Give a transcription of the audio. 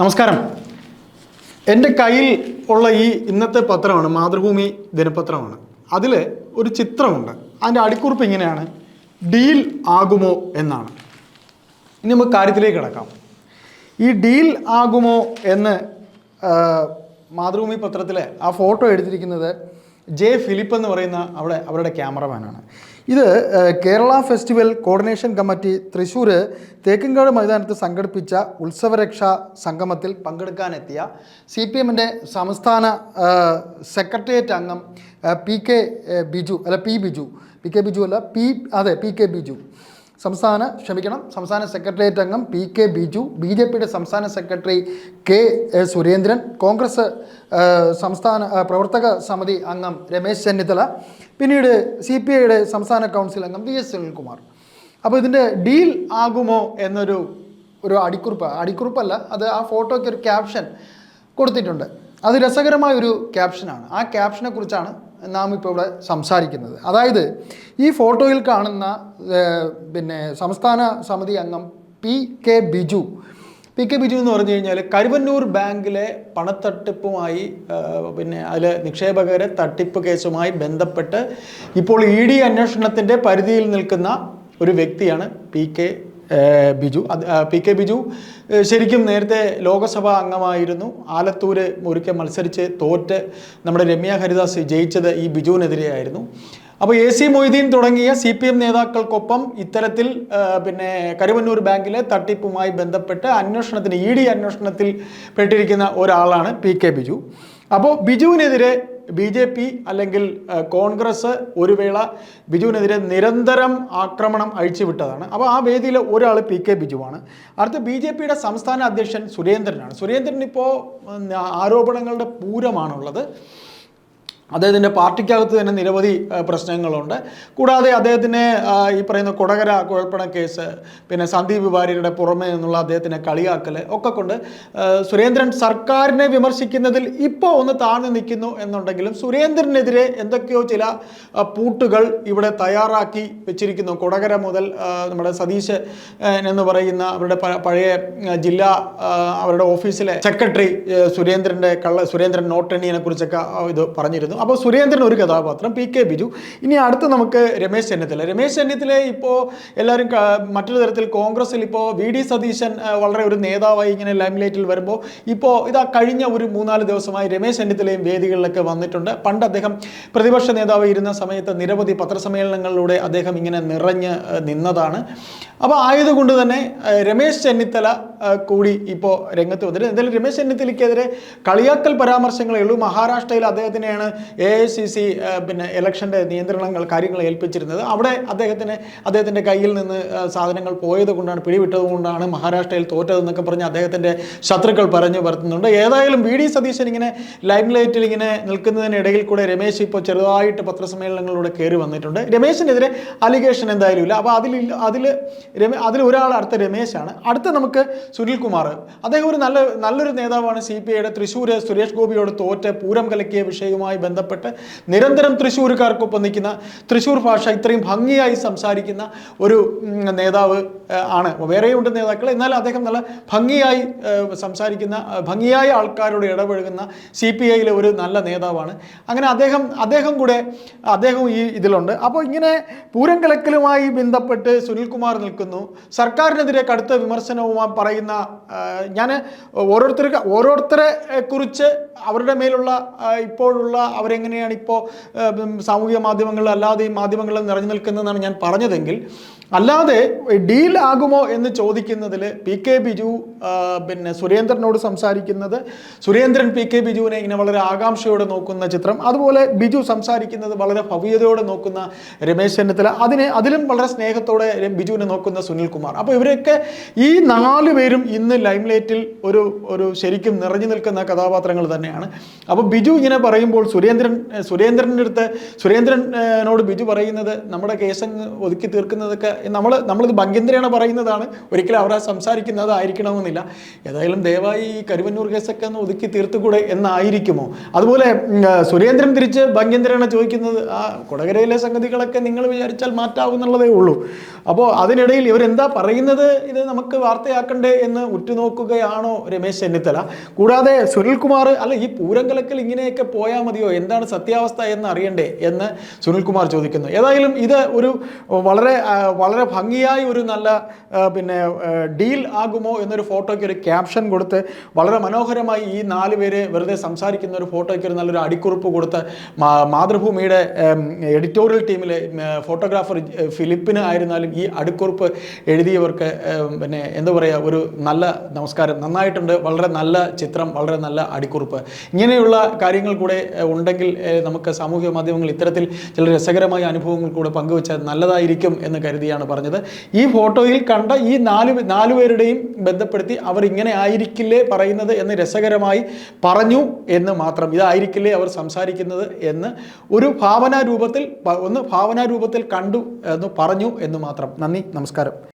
നമസ്കാരം. എന്റെ കയ്യിൽ ഉള്ള ഈ ഇന്നത്തെ പത്രമാണ് മാതൃഭൂമി ദിനപത്രമാണ്. അതിൽ ഒരു ചിത്രമുണ്ട്. അതിന്റെ അടിക്കുറിപ്പ് ഇങ്ങനെയാണ്. ഡീൽ ആകുമോ എന്നാണ്. ഇനി നമുക്ക് കാര്യത്തിലേക്ക് കിടക്കാം. ഈ ഡീൽ ആകുമോ എന്ന് മാതൃഭൂമി പത്രത്തിലെ ആ ഫോട്ടോ എടുത്തിരിക്കുന്നത് ജെ ഫിലിപ്പ് എന്ന് പറയുന്ന അവിടെ അവരുടെ ക്യാമറമാനാണ് ഇത് Kerala festival coordination committee Thrissur Thekkinkadu മൈതാനത്ത് സംഘടിപ്പിച്ച ഉത്സവരക്ഷാ സംഗമത്തിൽ പങ്കെടുക്കാനെത്തിയ സി പി എമ്മിന്റെ സംസ്ഥാന സെക്രട്ടേറിയറ്റ് അംഗം പി കെ ബിജു അല്ല P Biju P K Biju അല്ല പി അതെ പി കെ ബിജു. സംസ്ഥാന ക്ഷമിക്കണം സംസ്ഥാന സെക്രട്ടേറിയറ്റ് അംഗം P K Biju B J പിയുടെ സംസ്ഥാന സെക്രട്ടറി കെ. സുരേന്ദ്രൻ കോൺഗ്രസ് സംസ്ഥാന പ്രവർത്തക സമിതി അംഗം രമേശ് ചെന്നിത്തല പിന്നീട് സി പി ഐയുടെ സംസ്ഥാന കൗൺസിൽ അംഗം വി എസ് സുനിൽകുമാർ അപ്പോൾ ഇതിന്റെ ഡീൽ ആകുമോ എന്നൊരു ഒരു അടിക്കുറിപ്പ് അടിക്കുറിപ്പല്ല അത് ആ ഫോട്ടോയ്ക്ക് ഒരു ക്യാപ്ഷൻ കൊടുത്തിട്ടുണ്ട് അത് രസകരമായ ഒരു ക്യാപ്ഷനാണ് ആ ക്യാപ്ഷനെ കുറിച്ചാണ് നാം ഇപ്പോൾ ഇവിടെ സംസാരിക്കുന്നത്. അതായത് ഈ ഫോട്ടോയിൽ കാണുന്ന പിന്നെ സംസ്ഥാന സമിതി അംഗം P K Biju. P K Biju എന്ന് പറഞ്ഞു കഴിഞ്ഞാൽ കരുവന്നൂർ ബാങ്കിലെ പണത്തട്ടിപ്പുമായി പിന്നെ അതിൽ നിക്ഷേപകരെ തട്ടിപ്പ് കേസുമായി ബന്ധപ്പെട്ട് ഇപ്പോൾ ഇ ഡി അന്വേഷണത്തിന്റെ പരിധിയിൽ നിൽക്കുന്ന ഒരു വ്യക്തിയാണ് P K Biju. P K Biju. ശരിക്കും നേരത്തെ ലോകസഭാ അംഗമായിരുന്നു. ആലത്തൂര് ഒരിക്കൽ മത്സരിച്ച് തോറ്റ് നമ്മുടെ രമ്യ ഹരിദാസ് ജയിച്ചത് ഈ ബിജുവിനെതിരെയായിരുന്നു. അപ്പോൾ എ സി മൊയ്തീൻ തുടങ്ങിയ സി പി എം നേതാക്കൾക്കൊപ്പം ഇത്തരത്തിൽ പിന്നെ കരുവന്നൂർ ബാങ്കിലെ തട്ടിപ്പുമായി ബന്ധപ്പെട്ട് അന്വേഷണത്തിന് ഇ ഡി അന്വേഷണത്തിൽ പെട്ടിരിക്കുന്ന ഒരാളാണ് പി കെ ബിജു. അപ്പോൾ ബിജുവിനെതിരെ ബി ജെ പി അല്ലെങ്കിൽ കോൺഗ്രസ് ഒരു വേള ബിജുവിനെതിരെ നിരന്തരം ആക്രമണം അഴിച്ചുവിട്ടതാണ്. അപ്പോൾ ആ വേദിയിൽ ഒരാൾ പി കെ ബിജുവാണ്. അടുത്ത ബി ജെ പിയുടെ സംസ്ഥാന അധ്യക്ഷൻ സുരേന്ദ്രനാണ്. സുരേന്ദ്രൻ ഇപ്പോൾ ആരോപണങ്ങളുടെ പൂരമാണുള്ളത്. അദ്ദേഹത്തിന്റെ പാർട്ടിക്കകത്ത് തന്നെ നിരവധി പ്രശ്നങ്ങളുണ്ട്. കൂടാതെ അദ്ദേഹത്തിന് ഈ പറയുന്ന കൊടകര കുഴൽപ്പണ കേസ് പിന്നെ സന്ദീപ് വാര്യരുടെ പുറമേ നിന്നുള്ള അദ്ദേഹത്തിന്റെ കളിയാക്കൽ ഒക്കെ കൊണ്ട് സുരേന്ദ്രൻ സർക്കാരിനെ വിമർശിക്കുന്നതിൽ ഇപ്പോൾ ഒന്ന് താഴ്ന്നു നിൽക്കുന്നു എന്നുണ്ടെങ്കിലും സുരേന്ദ്രനെതിരെ എന്തൊക്കെയോ ചില പൂട്ടുകൾ ഇവിടെ തയ്യാറാക്കി വെച്ചിരിക്കുന്നു. കൊടകര മുതൽ നമ്മുടെ സതീശ് എന്ന് പറയുന്ന അവരുടെ പഴയ ജില്ലാ അവരുടെ ഓഫീസിലെ സെക്രട്ടറി സുരേന്ദ്രന്റെ കള്ള സുരേന്ദ്രൻ നോട്ടണിയെ കുറിച്ചൊക്കെ ഇത് പറഞ്ഞിരുന്നു. അപ്പോൾ സുരേന്ദ്രൻ ഒരു കഥാപാത്രം പി കെ ബിജു. ഇനി അടുത്ത് നമുക്ക് രമേശ് ചെന്നിത്തല. രമേശ് ചെന്നിത്തല ഇപ്പോൾ എല്ലാവരും മറ്റൊരു തരത്തിൽ കോൺഗ്രസിൽ ഇപ്പോൾ വി ഡി സതീശൻ വളരെ ഒരു നേതാവായി ഇങ്ങനെ ലൈംലൈറ്റിൽ വരുമ്പോൾ ഇപ്പോൾ ഇതാ കഴിഞ്ഞ ഒരു മൂന്നാൽ ദിവസമായി രമേശ് ചെന്നിത്തലയും വേദികളിലൊക്കെ വന്നിട്ടുണ്ട്. പണ്ട് അദ്ദേഹം പ്രതിപക്ഷ നേതാവ് ഇരുന്ന സമയത്ത് നിരവധി പത്രസമ്മേളനങ്ങളിലൂടെ അദ്ദേഹം ഇങ്ങനെ നിറഞ്ഞ് നിന്നതാണ്. അപ്പോൾ ആയതുകൊണ്ട് തന്നെ രമേശ് ചെന്നിത്തല കൂടി ഇപ്പോൾ രംഗത്ത് വന്നിട്ട് എന്തായാലും രമേശ് ചെന്നിത്തലയ്ക്കെതിരെ കളിയാക്കൽ പരാമർശങ്ങളേ ഉള്ളൂ. മഹാരാഷ്ട്രയിൽ അദ്ദേഹത്തിനെയാണ് എ ഐ സി സി പിന്നെ ഇലക്ഷന്റെ നിയന്ത്രണങ്ങൾ കാര്യങ്ങൾ ഏൽപ്പിച്ചിരുന്നത്. അവിടെ അദ്ദേഹത്തിന് അദ്ദേഹത്തിന്റെ കയ്യിൽ നിന്ന് സാധനങ്ങൾ പോയത് കൊണ്ടാണ് പിടിവിട്ടത് കൊണ്ടാണ് മഹാരാഷ്ട്രയിൽ തോറ്റതെന്നൊക്കെ പറഞ്ഞ് അദ്ദേഹത്തിന്റെ ശത്രുക്കൾ പറഞ്ഞു വരുത്തുന്നുണ്ട് ഏതായാലും വി ഡി സതീശൻ ഇങ്ങനെ ലൈം ലൈറ്റിൽ ഇങ്ങനെ നിൽക്കുന്നതിനിടയിൽ കൂടെ രമേശ് ഇപ്പോൾ ചെറുതായിട്ട് പത്രസമ്മേളനങ്ങളിലൂടെ കയറി വന്നിട്ടുണ്ട്. രമേശിനെതിരെ അലിഗേഷൻ എന്തായാലും ഇല്ല. അപ്പോൾ അതിൽ അതിൽ അതിൽ ഒരാൾ അടുത്ത രമേശാണ്. അടുത്ത നമുക്ക് സുനിൽകുമാർ. അദ്ദേഹം ഒരു നല്ല നല്ലൊരു നേതാവാണ് സി പി ഐയുടെ. തൃശ്ശൂർ സുരേഷ് ഗോപിയോട് തോറ്റ് പൂരം കലക്കിയ വിഷയവുമായി ബന്ധപ്പെട്ട് നിരന്തരം തൃശ്ശൂരുകാർക്കൊപ്പം നിൽക്കുന്ന തൃശ്ശൂർ ഭാഷ ഇത്രയും ഭംഗിയായി സംസാരിക്കുന്ന ഒരു നേതാവ് ആണ്. വേറെയുണ്ട് നേതാക്കൾ. എന്നാൽ അദ്ദേഹം നല്ല ഭംഗിയായി സംസാരിക്കുന്ന ഭംഗിയായ ആൾക്കാരോട് ഇടപഴകുന്ന സി പി ഐയിലെ ഒരു നല്ല നേതാവാണ്. അങ്ങനെ അദ്ദേഹം അദ്ദേഹം കൂടെ അദ്ദേഹം ഈ ഇതിലുണ്ട്. അപ്പോൾ ഇങ്ങനെ പൂരം കലക്കലുമായി ബന്ധപ്പെട്ട് സുനിൽകുമാർ നിൽക്കുന്നു. സർക്കാരിനെതിരെ കടുത്ത വിമർശനവുമായി പറയുന്ന. ഞാൻ ഓരോരുത്തർക്ക് ഓരോരുത്തരെ കുറിച്ച് അവരുടെ മേലുള്ള ഇപ്പോഴുള്ള അവരെങ്ങനെയാണ് ഇപ്പോൾ സാമൂഹിക മാധ്യമങ്ങളിൽ അല്ലാതെ ഈ മാധ്യമങ്ങളിൽ നിറഞ്ഞു നിൽക്കുന്നതെന്നാണ് ഞാൻ പറഞ്ഞതെങ്കിൽ അല്ലാതെ ഡീൽ ആകുമോ എന്ന് ചോദിക്കുന്നതിൽ പി കെ ബിജു പിന്നെ സുരേന്ദ്രനോട് സംസാരിക്കുന്നത് സുരേന്ദ്രൻ പി കെ ബിജുവിനെ ഇങ്ങനെ വളരെ ആകാംക്ഷയോടെ നോക്കുന്ന ചിത്രം അതുപോലെ ബിജു സംസാരിക്കുന്നത് വളരെ ഭവ്യതയോടെ നോക്കുന്ന രമേശ് ചെന്നിത്തല അതിനെ അതിലും വളരെ സ്നേഹത്തോടെ ബിജുവിനെ നോക്കുന്ന സുനിൽകുമാർ. അപ്പോൾ ഇവരൊക്കെ ഈ നാല് പേരും ഇന്ന് ലൈംലൈറ്റിൽ ഒരു ഒരു ശരിക്കും നിറഞ്ഞു നിൽക്കുന്ന കഥാപാത്രങ്ങൾ തന്നെയാണ്. അപ്പോൾ ബിജു ഇങ്ങനെ പറയുമ്പോൾ സുരേന്ദ്രൻ സുരേന്ദ്രന്റെ അടുത്ത് സുരേന്ദ്രനോട് ബിജു പറയുന്നത് നമ്മുടെ കേസങ്ങ് ഒതുക്കി തീർക്കുന്നതൊക്കെ നമ്മൾ നമ്മളിത് ഭഗ്യന്ദ്രയാണ് പറയുന്നതാണ്. ഒരിക്കലും അവർ സംസാരിക്കുന്നത് ആയിരിക്കണമെന്നില്ല ഏതായാലും ദയവായി ഈ കരുവന്നൂർ കേസൊക്കെ ഒന്ന് ഒതുക്കി തീർത്തുകൂടെ എന്നായിരിക്കുമോ? അതുപോലെ സുരേന്ദ്രൻ തിരിച്ച് ഭഗ്യന്ദ്രയാണ് ചോദിക്കുന്നത്. ആ കൊടകരയിലെ സംഗതികളൊക്കെ നിങ്ങൾ വിചാരിച്ചാൽ മാറ്റാവുന്നുള്ളതേ ഉള്ളൂ. അപ്പോൾ അതിനിടയിൽ ഇവരെന്താ പറയുന്നത്? ഇത് നമുക്ക് വാർത്തയാക്കണ്ടേ എന്ന് ഉറ്റുനോക്കുകയാണോ രമേശ് ചെന്നിത്തല? കൂടാതെ സുനിൽകുമാർ അല്ല ഈ പൂരം കലക്കൽ ഇങ്ങനെയൊക്കെ പോയാൽ മതിയോ? എന്താണ് സത്യാവസ്ഥ എന്ന് അറിയണ്ടേ എന്ന് സുനിൽകുമാർ ചോദിക്കുന്നു. ഏതായാലും ഇത് ഒരു വളരെ വളരെ ഭംഗിയായി ഒരു നല്ല പിന്നെ ഡീൽ ആകുമോ എന്നൊരു ഫോട്ടോയ്ക്ക് ഒരു ക്യാപ്ഷൻ കൊടുത്ത് വളരെ മനോഹരമായി ഈ നാല് പേര് വെറുതെ സംസാരിക്കുന്ന ഒരു ഫോട്ടോയ്ക്ക് ഒരു നല്ലൊരു അടിക്കുറിപ്പ് കൊടുത്ത് മാതൃഭൂമിയുടെ എഡിറ്റോറിയൽ ടീമിലെ ഫോട്ടോഗ്രാഫർ ഫിലിപ്പിന് ആയിരുന്നാലും ഈ അടിക്കുറിപ്പ് എഴുതിയവർക്ക് പിന്നെ എന്താ പറയുക ഒരു നല്ല നമസ്കാരം. നന്നായിട്ടുണ്ട്. വളരെ നല്ല ചിത്രം വളരെ നല്ല അടിക്കുറിപ്പ്. ഇങ്ങനെയുള്ള കാര്യങ്ങൾ കൂടെ ഉണ്ടെങ്കിൽ നമുക്ക് സാമൂഹ്യ മാധ്യമങ്ങൾ ഇത്തരത്തിൽ ചില രസകരമായ അനുഭവങ്ങൾ കൂടെ പങ്കുവച്ചാൽ നല്ലതായിരിക്കും എന്ന് കരുതിയാണ് പറഞ്ഞത്. ഈ ഫോട്ടോയിൽ കണ്ട ഈ നാല് നാലുപേരുടെയും നാല് പേരുടെയും ബന്ധപ്പെടുത്തി അവർ ഇങ്ങനെ ആയിരിക്കില്ലേ പറയുന്നത് എന്ന് രസകരമായി പറഞ്ഞു എന്ന് മാത്രം. ഇതായിരിക്കില്ലേ അവർ സംസാരിക്കുന്നത് എന്ന് ഒരു ഭാവനാരൂപത്തിൽ ഒന്ന് ഭാവനാരൂപത്തിൽ കണ്ടു എന്ന് പറഞ്ഞു എന്ന് മാത്രം. നന്ദി നമസ്കാരം.